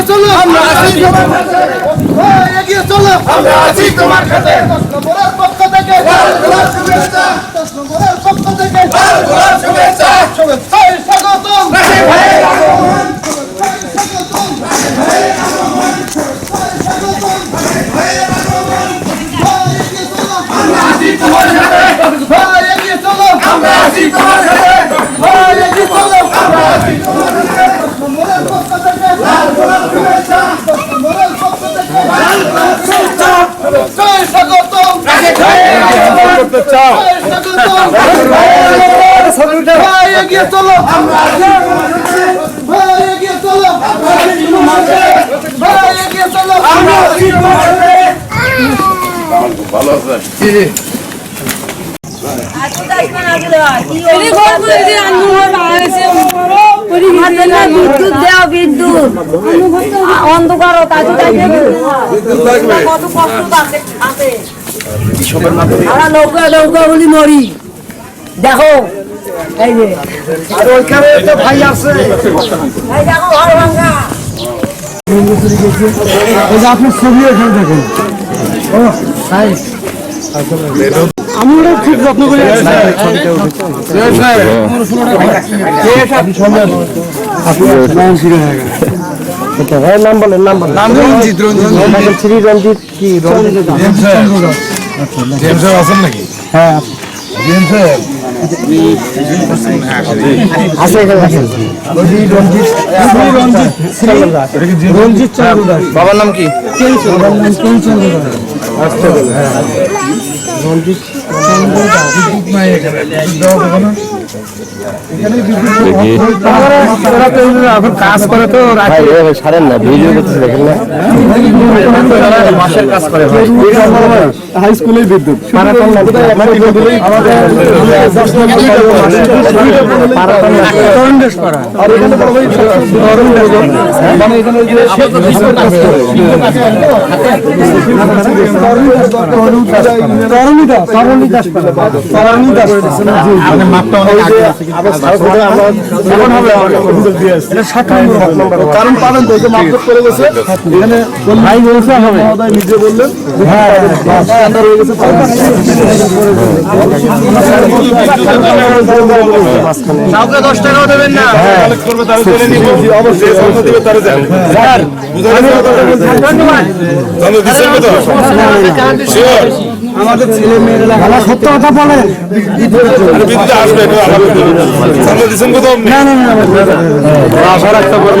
এগিয়ে চলো। আমরা আছি। তোমার সাথে এগিয়ে চলো। আমরা আছি তোমার সাথে। পক্ষ থেকে। বিদ্যুৎ দেও বিদ্যুৎ অন্ধকার কত কষ্ট আছে আমরা নৌকা নৌকা বলি মরি। দেখো এই যে। আর ওইখানে তো ভাই আছে। এই দেখো ঘর ভাঙ্গা এই আপনার ছবি এখানে দেখেন। ও তাই আমরা খুব যত্ন করে নাম বলেন নাম বলেন রঞ্জিত। রঞ্জিত রঞ্জিত। কি রঞ্জিত? জেমস আছেন নাকি? হ্যাঁ। চন্দ্র দাস বাবার নাম কি? হ্যাঁ রঞ্জিত কাজ করে তো ছাড়েন না ভিডিও দেখেন হাই বিদ্যুৎ মানে তরণী দাস তরণী দাস তরণী দাস এটা সাত নম্বর কারণ পালন তো এই করে গেছে এখানে ভাই বলছে হবে। নিজে বললেন হ্যাঁ হয়ে গেছে কাউকে দশ টাকাও দেবেন না। অবশ্যই দিবে যান শিওর আমাদের ছেলে মেয়েরা সত্য কথা বলে আরে বিদ্যুৎ আসবে এটা আলাদা সামনে দিচ্ছেন কত আপনি না না না আশা রাখতে পারব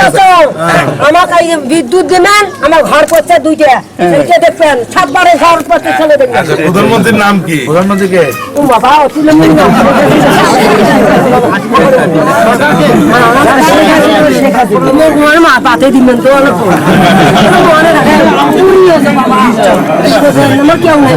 যত। আমাকে বিদ্যুৎ দিবেন আমার ঘর পড়ছে দুইটা। এইটা দেখবেন সাতবারে ঘর পড়ছে ছেলে দেখবেন। আচ্ছা প্রধানমন্ত্রীর নাম কি? প্রধানমন্ত্রীকে ও বাবা পাতে দিবেন তো আমার কেউ নেই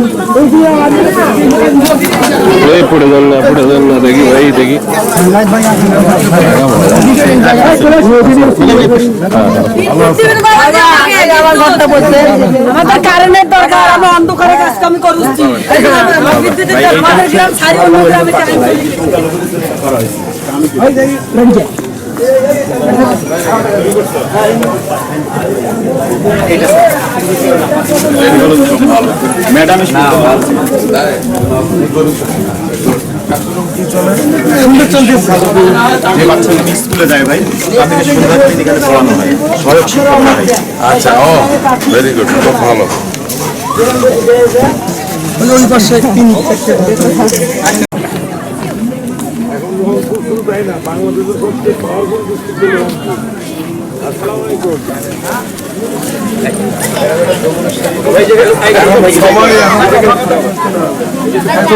এই পড়ে যান না পড়ে যান না দেখি ভাই দেখি। আমাদের কারেন্টের দরকার আমরা অন্ধকারে কাজ কামি করছি। আমাদের গ্রাম সারি অন্য গ্রামে চাই যে বাচ্চাগুলো স্কুলে যায় ভাই তাদেরকে সন্ধ্যা মেডিকেলে পড়ানো হয় সহায়ক শিক্ষক আচ্ছা ও ভেরি গুড খুব ভালো। ওই পাশে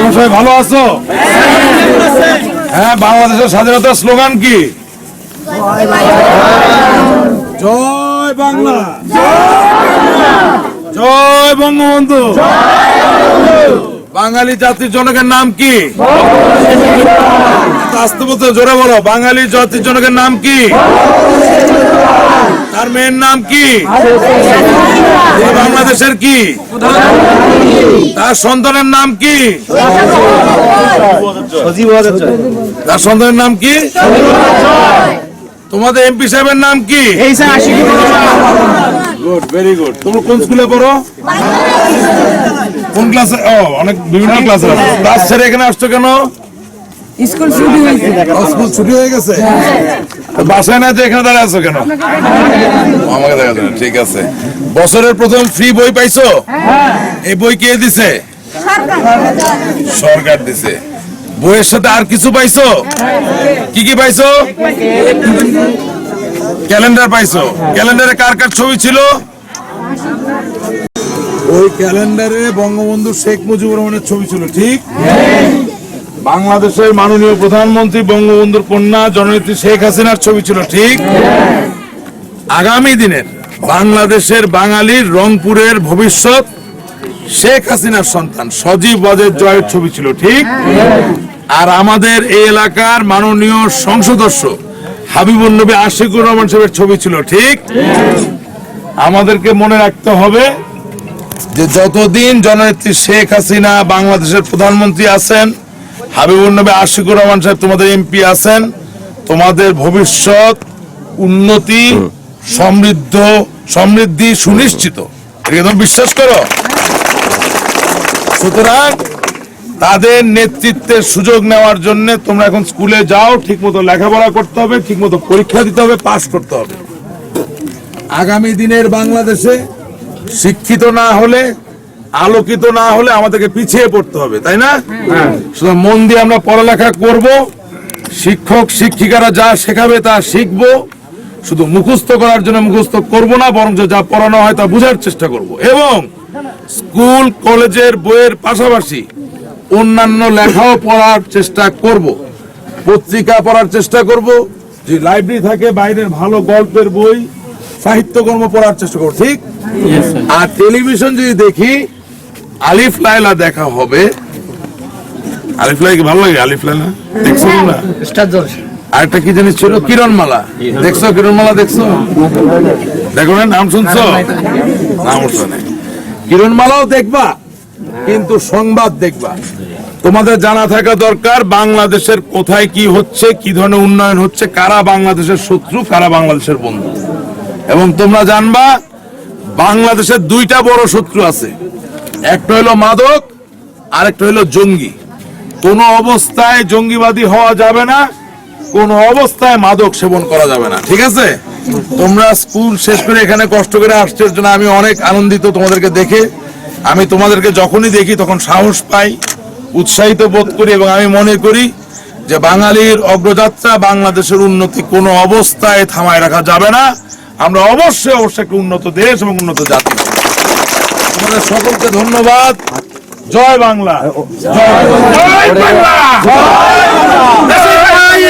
সবাই ভালো আছো? হ্যাঁ বাংলাদেশের স্বাধীনতার স্লোগান কি? জয় বাংলা। জয় বঙ্গবন্ধু। বাঙালি জাতির জনকের নাম কি? আস্তে বলতে জোরে বলো। বাঙালি জাতির জনকের নাম কি? তার মেয়ের নাম কি? বাংলাদেশের কি? তার সন্তানের নাম কি? তার সন্তানের নাম কি? তোমাদের এমপি সাহেবের নাম কি? গুড ভেরি গুড তুমি কোন স্কুলে পড়ো? কোন ক্লাসে ও, অনেক বিভিন্ন ক্লাসে ক্লাস ছেড়ে এখানে আসছো কেন? স্কুল ছুটি হয়েছে। স্কুল ছুটি হয়ে গেছে? তো বাসায় না এখানে দাঁড়িয়ে আছো কেন? আমাকে দেখা না, ঠিক আছে। বছরের প্রথম ফ্রি বই পাইছো? এই বই কে দিছে? সরকার। দিছে। বইয়ের সাথে আর কিছু পাইছো? কি কি পাইছো? ক্যালেন্ডার পাইছো। ক্যালেন্ডারে কার কার ছবি ছিল? ওই ক্যালেন্ডারে বঙ্গবন্ধু শেখ মুজিবুর রহমানের ছবি ছিল ঠিক? বাংলাদেশের মাননীয় প্রধানমন্ত্রী বঙ্গবন্ধুর কন্যা জননেত্রী শেখ হাসিনার ছবি ছিল ঠিক আগামী দিনের বাংলাদেশের বাঙালির রংপুরের ভবিষ্যৎ শেখ হাসিনার সন্তান সজীব ওয়াজেদ জয়ের ছবি ছিল ঠিক আর আমাদের এই এলাকার মাননীয় সংসদস্য হাবিবুল নবী আশিকুর রহমান সাহেবের ছবি ছিল ঠিক আমাদেরকে মনে রাখতে হবে যে যতদিন জননেত্রী শেখ হাসিনা বাংলাদেশের প্রধানমন্ত্রী আছেন হাবিবুর নবী আশিকুর রহমান সাহেব তোমাদের এমপি আছেন তোমাদের ভবিষ্যৎ উন্নতি সমৃদ্ধ সমৃদ্ধি সুনিশ্চিত। বিশ্বাস করো? সুতরাং তাদের নেতৃত্বের সুযোগ নেওয়ার জন্য তোমরা এখন স্কুলে যাও ঠিকমতো লেখাপড়া করতে হবে ঠিকমতো পরীক্ষা দিতে হবে পাস করতে হবে। আগামী দিনের বাংলাদেশে শিক্ষিত না হলে আলোকিত না হলে আমাদেরকে পিছিয়ে পড়তে হবে তাই না? শুধু মন দিয়ে আমরা পড়ালেখা করব শিক্ষক শিক্ষিকারা যা শেখাবে তা শিখব শুধু মুখস্থ করার জন্য মুখস্থ করব না বরং যা পড়ানো হয় তা বোঝার চেষ্টা করব। এবং স্কুল কলেজের বইয়ের পাশাপাশি অন্যান্য লেখাও পড়ার চেষ্টা করব। পত্রিকা পড়ার চেষ্টা করব যে লাইব্রেরি থাকে বাইরের ভালো গল্পের বই সাহিত্যকর্ম পড়ার চেষ্টা করব ঠিক? আর টেলিভিশন যদি দেখি আলিফ লাইলা দেখা হবে। আলিফ লাই কি ভালো লাগে আলিফ লাইলা দেখছ না আরেকটা কি জিনিস ছিল? কিরণমালা। দেখছ? কিরণমালা দেখছ? দেখো না নাম শুনছো? নাম না। কিরণমালাও দেখবা কিন্তু সংবাদ দেখবা। তোমাদের জানা থাকা দরকার বাংলাদেশের কোথায় কি হচ্ছে কি ধরনের উন্নয়ন হচ্ছে কারা বাংলাদেশের শত্রু কারা বাংলাদেশের বন্ধু। এবং তোমরা জানবা বাংলাদেশের দুইটা বড় শত্রু আছে। একটা হলো মাদক, আরেকটা হলো জঙ্গি। কোন অবস্থায় জঙ্গিবাদী হওয়া যাবে না, কোন অবস্থায় মাদক সেবন করা যাবে না। ঠিক আছে? তোমরা স্কুল শেষ করে এখানে কষ্ট করে আসছো জন্য আমি অনেক আনন্দিত তোমাদেরকে দেখে। আমি তোমাদেরকে যখনই দেখি তখন সাহস পাই, উৎসাহিত বোধ করি এবং আমি মনে করি যে বাঙালির অগ্রযাত্রা বাংলাদেশের উন্নতি কোনো অবস্থায় থামায় রাখা যাবে না। আমরা অবশ্যই অবশ্যই একটা উন্নত দেশ এবং উন্নত জাতি। তোমাদের সকলকে ধন্যবাদ। জয় বাংলা। জয় বাংলা।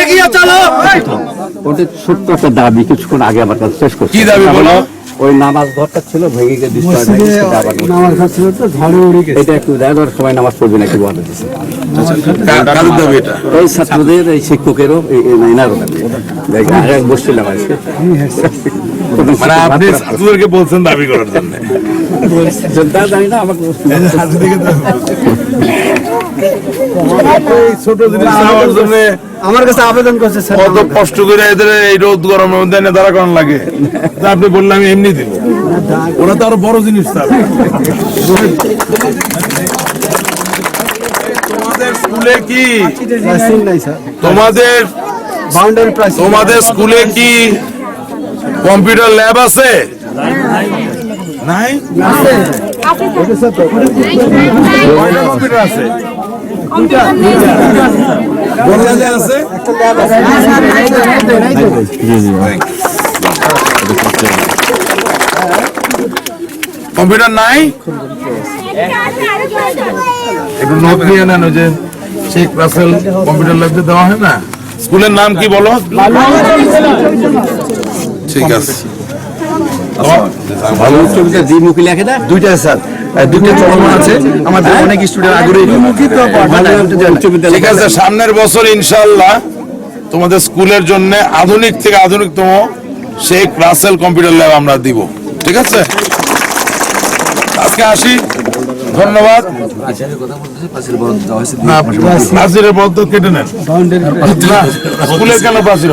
এগিয়ে চলো। ওদের ছোট্ট একটা দাবি কিছুক্ষণ আগে আমার কাছে শেষ করছে। কি দাবি বলো? ওই নামাজ ঘরটা ছিল ভেঙে গিয়ে এটা একটু নামাজ পড়বে না একটু বলে ছাত্রদের এই শিক্ষকেরও এনারও বসছিলাম আজকে। মানে আপনি ছাত্রদেরকে বলছেন দাবি করার জন্য। তা জানি না আমাকে এই ছোট জিনিস নেওয়ার জন্য আমার কাছে আবেদন করছে কত কষ্ট করে এদের এই রোদ গরমের মধ্যে এনে দাঁড়া করানো লাগে। আপনি বললেন আমি এমনি দিব। ওরা তো আরও বড় জিনিস তোমাদের স্কুলে কি? প্রাইসিং নাই স্যার তোমাদের তোমাদের স্কুলে কি কম্পিউটার ল্যাব আছে? নাই কম্পিউটার আছে? আছে? কম্পিউটার নাই? একটু নোট নিয়ে নেন ওই যে শেখ রাসেল কম্পিউটার ল্যাবতে দেওয়া হয় না? স্কুলের নাম কি বলো? ঠিক আছে। ভালো ছবিটা দ্বিমুখী লেখে না দুইটা স্যার। দুইটা চলমান আছে। আমাদের অনেক স্টুডেন্ট আগ্রহী। ঠিক আছে সামনের বছর ইনশাল্লাহ তোমাদের স্কুলের জন্য আধুনিক থেকে আধুনিকতম সেই রাসেল কম্পিউটার ল্যাব আমরা দিব। ঠিক আছে? আজকে আসি। ধন্যবাদ। না প্রাচীরের বদ্ধ কেটে নেন। না, স্কুলের কেন প্রাচীর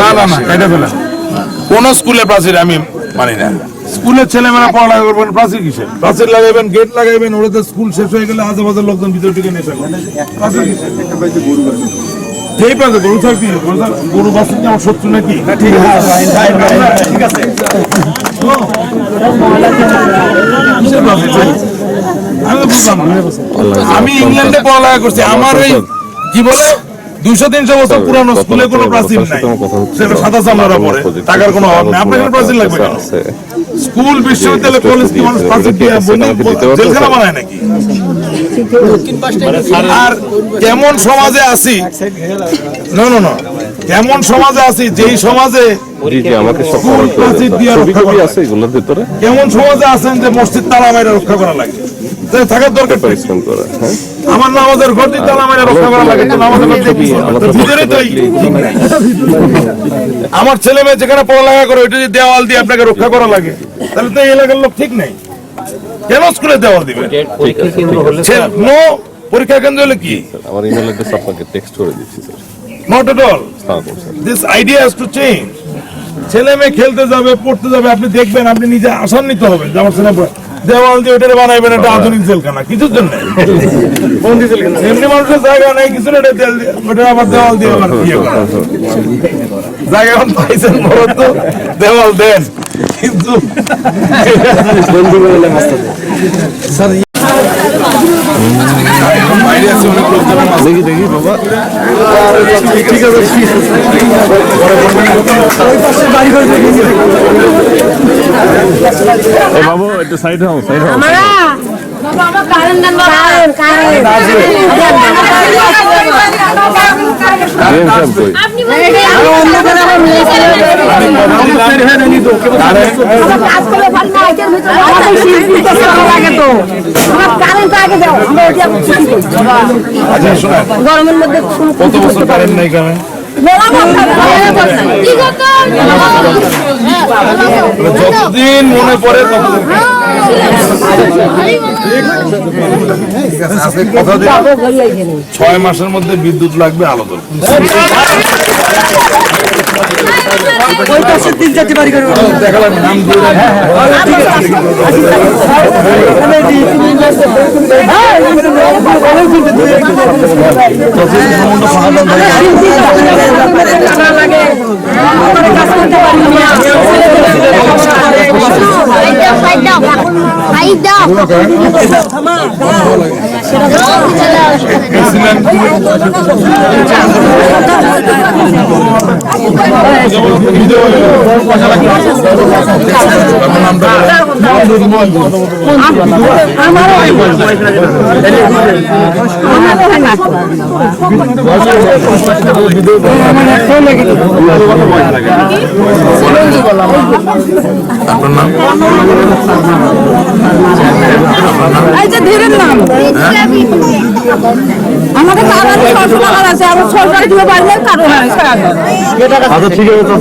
না না না কেটে ফেলেন কোন স্কুলে প্রাচীর আমি মানি না। স্কুলের ছেলেমেয়েরা পড়ালেখা করবেন প্রাচীর কিসে প্রাচীর লাগাইবেন গেট লাগাইবেন ওরা স্কুল শেষ হয়ে গেলে আশেপাশের লোকজন ভিতরে ঢুকে করবে প্রাচীর কিসে যেই পাবে গরু থাকবি গরু থাক- বাসন কি আমার শত্রু নাকি? ঠিক আছে। ঠিক আছে? আমি ইংল্যান্ডে পড়ালেখা করছি। আমার এই কি বলে দুইশো তিনশো বছর পুরানো স্কুলে কোনো প্রাচীন নাই। সেটা সাদা চামড়া পরে। টাকার কোনো অভাব নেই। আপনার প্রাচীন লাগবে স্কুল বিশ্ববিদ্যালয় কলেজ কি মানুষ প্রাচীন জেলখানা বানায় নাকি? আর কেমন সমাজে আছি না না না কেমন সমাজে আছি যেই সমাজে কেমন সমাজে আছেন যে মসজিদ তালা মাইরা রক্ষা করা লাগে। থাকার দরকার পরিশ্রম করা হ্যাঁ? আমার নামাজের তালা মাইরা রক্ষা করা লাগে। আমার ছেলে মেয়ে যেখানে পড়ালেখা করে ওইটা যদি দেওয়াল দিয়ে আপনাকে রক্ষা করা লাগে তাহলে তো এই এলাকার লোক ঠিক নাই। কেন স্কুলে দেওয়াল দিবে। নো পরীক্ষা কেন্দ্র হলে কি? আমার ইমেল অ্যাড্রেস আপনাকে টেক্সট করে দিচ্ছি sir. Not at all this idea has to change ছেলে মেয়ে খেলতে যাবে পড়তে যাবে আপনি দেখবেন আপনি নিজে আসান্বিত হবেন যে আমার ছেলে দেওয়াল দিয়ে ওইটা বানাইবেন একটা আধুনিক জেলখানা কিছুর জন্য। এমনি মানুষের জায়গা নেই কিছু না, ওটা আবার দেওয়াল দিয়ে আবার ইয়ে জায়গা এখন পাইছেন বড় তো দেওয়াল দেন। কিন্তু বাইরে আছে অনেক লোকজন আছে। দেখি দেখি বাবা ঠিক আছে বাবু একটু সাইড হও সাইড হও গরমের মধ্যে কোনো কত বছর কারেন্ট নাই কেন যতদিন মনে পড়ে ছয় মাসের মধ্যে বিদ্যুৎ লাগবে আলো দল দেখালাম নাম দিয়ে দেন। Excellent. আপনার নাম এই ধীরের নাম আমাদের ছশো টাকার আছে আমার সরকারি দিতে পারলে কারণ হয় আচ্ছা ঠিক আছে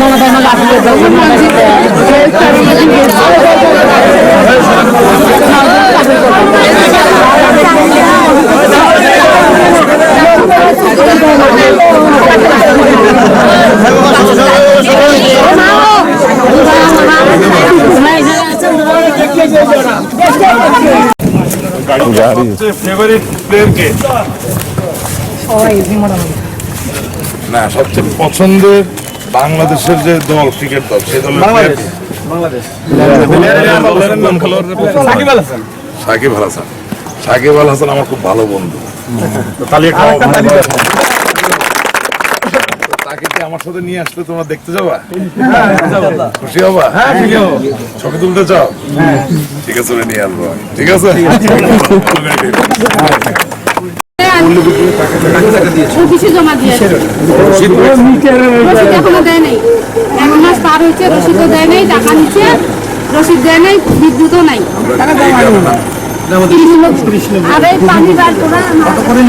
মনে হয় সবচেয়ে ফেভারিট প্লেয়ার কে? না সবচেয়ে পছন্দের বাংলাদেশের যে দল ক্রিকেট দল সেই দলের কে? সাকিব আল হাসান। সাকিব আল হাসান। আমার খুব ভালো বন্ধু। তাকে আমার সাথে নিয়ে আসলে তোমরা দেখতে যাবা? খুশি হবা? ছবি তুলতে চাও? ঠিক আছে নিয়ে আসব। ঠিক আছে? জমা দিয়েছে। এখনও দেয় নাই। এক মাস পার হয়েছে রসিদও দেয় নাই টাকা নিচ্ছে। রসিদ দেয় নাই বিদ্যুৎও নাই। আর এই পানি বার করা ড্রেন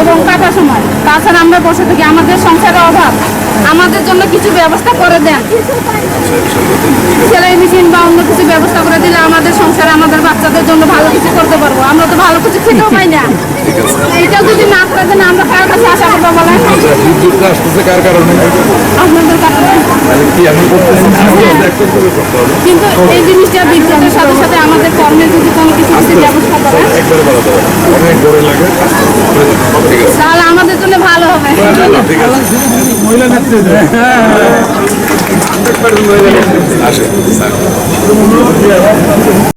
এবং কাটা সময়। তাছাড়া আমরা বসে থাকি। আমাদের সংসারের অভাব। আমাদের জন্য কিছু ব্যবস্থা করে দেন। সেলাই মেশিন বা অন্য কিছু ব্যবস্থা করে দিলে আমাদের সংসারে আমাদের বাচ্চাদের জন্য ভালো কিছু করতে পারব। আমরা তো ভালো কিছু খেতেও পাই না। এইটা যদি না করে দেন আমরা কার কাছে আশা করব বলেন? বিদ্যুৎটা আসতেছে? কার কারণে? আপনাদের কারণে। তাহলে কি আমি করতেছি? করতে কিন্তু এই জিনিসটা বিদ্যুতের সাথে সাথে আমাদের কর্মে যদি কোনো কিছু যদি ব্যবস্থা করেন একবারে হবে অনেক গড়ে লাগে। ঠিক আছে। তাহলে আমাদের জন্য ভালো হবে। ঠিক আছে মহিলা নেতৃত্বে আসে